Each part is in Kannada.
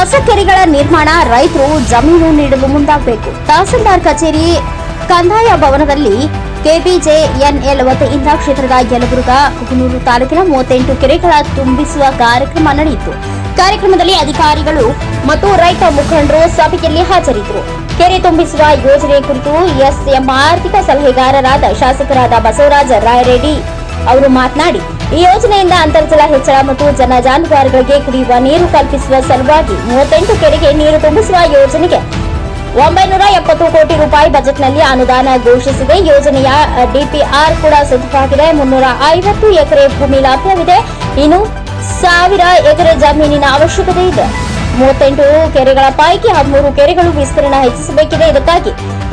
ಹೊಸ ಕೆರೆಗಳ ನಿರ್ಮಾಣ, ರೈತರು ಜಮೀನು ನೀಡಲು ಮುಂದಾಗಬೇಕು. ತಹಸೀಲ್ದಾರ್ ಕಚೇರಿ, ಕಂದಾಯ ಭವನದಲ್ಲಿ ಕೆಬಿಜೆಎನ್ಎಲ್ ವತಿಯಿಂದ ಕ್ಷೇತ್ರದ ಯಲಬುರ್ಗ, ಕುಗನೂರು ತಾಲೂಕಿನ ಮೂವತ್ತೆಂಟು ಕೆರೆಗಳ ತುಂಬಿಸುವ ಕಾರ್ಯಕ್ರಮ ನಡೆಯಿತು. ಕಾರ್ಯಕ್ರಮದಲ್ಲಿ ಅಧಿಕಾರಿಗಳು ಮತ್ತು ರೈತ ಮುಖಂಡರು ಸಭೆಯಲ್ಲಿ ಹಾಜರಿದ್ದರು. ಕೆರೆ ತುಂಬಿಸುವ ಯೋಜನೆ ಕುರಿತು ಎಸ್ಎಂ ಆರ್ಥಿಕ ಸಲಹೆಗಾರರಾದ ಶಾಸಕರಾದ ಬಸವರಾಜ ರಾಯರೆಡ್ಡಿ ಅವರು ಮಾತನಾಡಿ, ಈ ಯೋಜನೆಯಿಂದ ಅಂತರ್ಜಲ ಹೆಚ್ಚಳ ಮತ್ತು ಜನ ಜಾನುವಾರುಗಳಿಗೆ ಕುಡಿಯುವ ನೀರು ಕಲ್ಪಿಸುವ ಸಲುವಾಗಿ ಮೂವತ್ತೆಂಟು ಕೆರೆಗೆ ನೀರು ತುಂಬಿಸುವ ಯೋಜನೆಗೆ ಒಂಬೈನೂರ ಎಪ್ಪತ್ತು ಕೋಟಿ ರೂಪಾಯಿ ಬಜೆಟ್ನಲ್ಲಿ ಅನುದಾನ ಘೋಷಿಸಿದೆ. ಯೋಜನೆಯ ಡಿಪಿಆರ್ ಕೂಡ ಸಿದ್ಧವಾಗಿದೆ. ಮುನ್ನೂರ ಐವತ್ತು ಎಕರೆ ಭೂಮಿ ಲಭ್ಯವಿದೆ ಇನ್ನು ಸಾವಿರ ಎಕರೆ ಜಮೀನಿನ ಅವಶ್ಯಕತೆ ಇದೆ. ಮೂವತ್ತೆಂಟು ಕೆರೆಗಳ ಪೈಕಿ ಹದಿಮೂರು ಕೆರೆಗಳು ವಿಸ್ತೀರ್ಣ ಹೆಚ್ಚಿಸಬೇಕಿದೆ. ಇದಕ್ಕಾಗಿ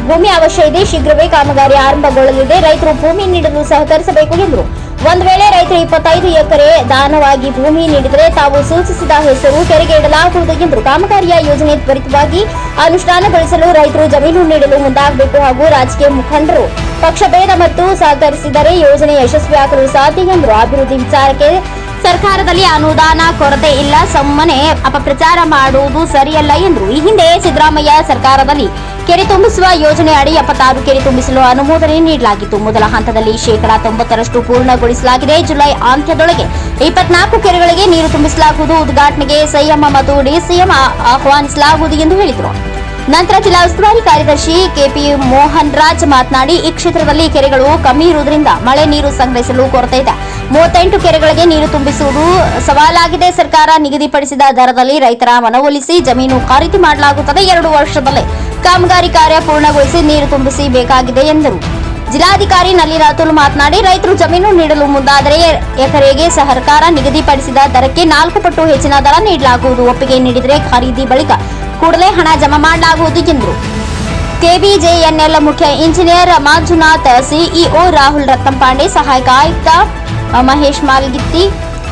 ಭೂಮಿ ಅವಶ್ಯ ಇದೆ, ಶೀಘ್ರವೇ ಕಾಮಗಾರಿ ಆರಂಭಗೊಳ್ಳಲಿದೆ. ರೈತರು ಭೂಮಿ ನೀಡಲು ಸಹಕರಿಸಬೇಕು ಎಂದರು. ಒಂದು ವೇಳೆ ರೈತರು ಇಪ್ಪತ್ತೈದು ಎಕರೆ ದಾನವಾಗಿ ಭೂಮಿ ನೀಡಿದರೆ ತಾವು ಸೂಚಿಸಿದ ಹೆಸರು ಕೆರೆಗೆ ಇಡಲಾಗುವುದು ಎಂದರು. ಕಾಮಗಾರಿಯ ಯೋಜನೆ ತ್ವರಿತವಾಗಿ ಅನುಷ್ಠಾನಗೊಳಿಸಲು ರೈತರು ಜಮೀನು ನೀಡಲು ಮುಂದಾಗಬೇಕು ಹಾಗೂ ರಾಜಕೀಯ ಮುಖಂಡರು ಪಕ್ಷಭೇದ ಮತ್ತು ಸಹಕರಿಸಿದರೆ ಯೋಜನೆ ಯಶಸ್ವಿಯಾಗಲು ಸಾಧ್ಯ ಎಂದರು. ಅಭಿವೃದ್ಧಿ ವಿಚಾರಕ್ಕೆ ಸರ್ಕಾರದಲ್ಲಿ ಅನುದಾನ ಕೊರತೆ ಇಲ್ಲ. ಸುಮ್ಮನೆ ಅಪಪ್ರಚಾರ ಮಾಡುವುದು ಸರಿಯಲ್ಲ ಎಂದರು. ಈ ಹಿಂದೆ ಸಿದ್ದರಾಮಯ್ಯ ಸರ್ಕಾರದಲ್ಲಿ ಕೆರೆ ತುಂಬಿಸುವ ಯೋಜನೆ ಅಡಿ ಎಪ್ಪತ್ತಾರು ಕೆರೆ ತುಂಬಿಸಲು ಅನುಮೋದನೆ ನೀಡಲಾಗಿತ್ತು. ಮೊದಲ ಹಂತದಲ್ಲಿ ಶೇಕಡಾ ತೊಂಬತ್ತರಷ್ಟು ಪೂರ್ಣಗೊಳಿಸಲಾಗಿದೆ. ಜುಲೈ ಅಂತ್ಯದೊಳಗೆ ಇಪ್ಪತ್ನಾಲ್ಕು ಕೆರೆಗಳಿಗೆ ನೀರು ತುಂಬಿಸಲಾಗುವುದು. ಉದ್ಘಾಟನೆಗೆ ಸಿಎಂ ಮತ್ತು ಡಿಸಿಎಂ ಆಹ್ವಾನಿಸಲಾಗುವುದು ಎಂದು ಹೇಳಿದರು. ನಂತರ ಜಿಲ್ಲಾ ಉಸ್ತುವಾರಿ ಕಾರ್ಯದರ್ಶಿ ಕೆಪಿ ಮೋಹನ್ ರಾಜ್ ಮಾತನಾಡಿ, ಈ ಕ್ಷೇತ್ರದಲ್ಲಿ ಕೆರೆಗಳು ಕಮ್ಮಿ ಇರುವುದರಿಂದ ಮಳೆ ನೀರು ಸಂಗ್ರಹಿಸಲು ಕೊರತೆ ಇದೆ. ಮೂವತ್ತೆಂಟು ಕೆರೆಗಳಿಗೆ ನೀರು ತುಂಬಿಸುವುದು ಸವಾಲಾಗಿದೆ. ಸರ್ಕಾರ ನಿಗದಿಪಡಿಸಿದ ದರದಲ್ಲಿ ರೈತರ ಮನವೊಲಿಸಿ ಜಮೀನು ಖರೀದಿ ಮಾಡಲಾಗುತ್ತದೆ. ಎರಡು ವರ್ಷದಲ್ಲೇ ಕಾಮಗಾರಿ ಕಾರ್ಯ ಪೂರ್ಣಗೊಳಿಸಿ ನೀರು ತುಂಬಿಸಿ ಬೇಕಾಗಿದೆ ಎಂದರು. ಜಿಲ್ಲಾಧಿಕಾರಿ ನಲ್ಲಿ ರಾತುಲ್ ಮಾತನಾಡಿ, ರೈತರು ಜಮೀನು ನೀಡಲು ಮುಂದಾದರೆ ಎಕರೆಗೆ ಸರ್ಕಾರ ನಿಗದಿಪಡಿಸಿದ ದರಕ್ಕೆ ನಾಲ್ಕು ಪಟ್ಟು ಹೆಚ್ಚಿನ ದರ ನೀಡಲಾಗುವುದು. ಒಪ್ಪಿಗೆ ನೀಡಿದರೆ ಖರೀದಿ ಬಳಿಕ ಕೂಡಲೇ ಹಣ ಜಮಾ ಮಾಡಲಾಗುವುದು ಎಂದರು. ಕೆಬಿಜೆಎನ್ಎಲ್ ಮುಖ್ಯ ಇಂಜಿನಿಯರ್ ಮಂಜುನಾಥ್ ಸಿಇಒ ರಾಹುಲ್ ರತ್ನಪಾಂಡೆ ಸಹಾಯಕ ಆಯುಕ್ತ ಮಹೇಶ್ ಮಾಲ್ಗಿತ್ತಿ,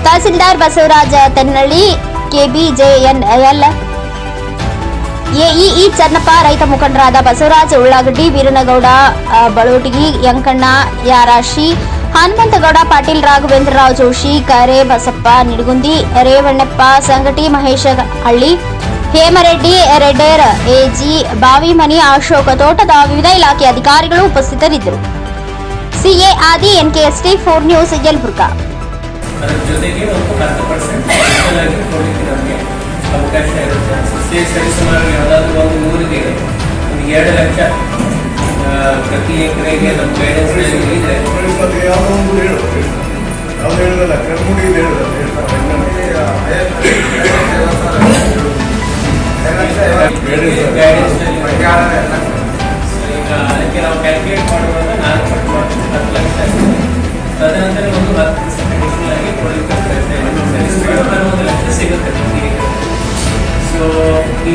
ತಹಸೀಲ್ದಾರ್ ಬಸವರಾಜ ತೆನ್ನಳ್ಳಿ ಕೆಬಿಜೆಎನ್ಎಲ್ ಎಇಇ ಚನ್ನಪ್ಪ ರೈತ ಮುಖಂಡರಾದ ಬಸವರಾಜ ಉಳ್ಳಾಗಡ್ಡಿ, ವೀರನಗೌಡ ಬಳೋಟಗಿ ಯಂಕಣ್ಣ ಯಾರಾಶಿ, ಹನುಮಂತಗೌಡ, ಪಾಟೀಲ್ ರಾಘವೇಂದ್ರರಾವ್ ಜೋಶಿ, ಕರೆ ಬಸಪ್ಪ, ನಿಡಗುಂದಿ, ರೇವಣ್ಣಪ್ಪ, ಸಂಗಟಿ ಮಹೇಶ ಹಳ್ಳಿ ಹೇಮರೆಡ್ಡಿ ರೆಡ್ಡೇರ್ ಎಜಿ, ಬಾವಿಮನಿ, ಅಶೋಕ ತೋಟದ ವಿವಿಧ ಇಲಾಖೆ ಅಧಿಕಾರಿಗಳು ಉಪಸ್ಥಿತರಿದ್ದರು. ಸಿಎ ಆದಿ, ಎನ್ಕೆಎಸ್ಟಿ, ಫೋರ್ ನ್ಯೂಸ್, ಯಲ್ಬುರ್ಗಾ. ಜೊತೆಗೆ ಒಂದು ಹತ್ತು ಪರ್ಸೆಂಟ್ ಅವಕಾಶ ಇರುತ್ತೆ ಸೇ ಸರಿಸುಮಾರು ಯಾವುದಾದ್ರೂ ಒಂದು ಊರಿಗೆ ಒಂದು ಎರಡು ಲಕ್ಷ ಪ್ರತಿ ಎಕರೆಗೆ ನಮ್ಮ ಗೈಡೆನ್ಸ್ ಇದೆ ಯಾವುದೋ ಒಂದು ಹೇಳು ಯಾವ್ದು ಹೇಳೋದಲ್ಲ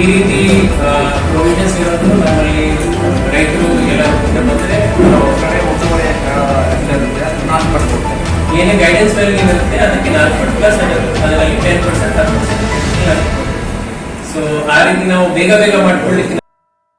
ಈ ರೀತಿ ಪ್ರೊವಿಷನ್ಸ್ ಇರೋದು ನಮ್ಮಲ್ಲಿ ರೈತರು ಎಲ್ಲ ಬಂದರೆ ಏನೇ ಗೈಡೆನ್ಸ್ ವ್ಯಾಲ್ಯೂ ಇರುತ್ತೆ, ಅದಕ್ಕೆ ನಾಲ್ಕು ಪಟ್ಟು ಪ್ಲಸ್ ಅದರಲ್ಲಿ ಟೆನ್ ಪರ್ಸೆಂಟ್ ಹತ್ತು ಪರ್ಸೆಂಟ್ ಸೊ ಆ ರೀತಿ ನಾವು ಬೇಗ ಬೇಗ ಮಾಡ್ಕೊಳ್ಳಿಕ್ಕೆ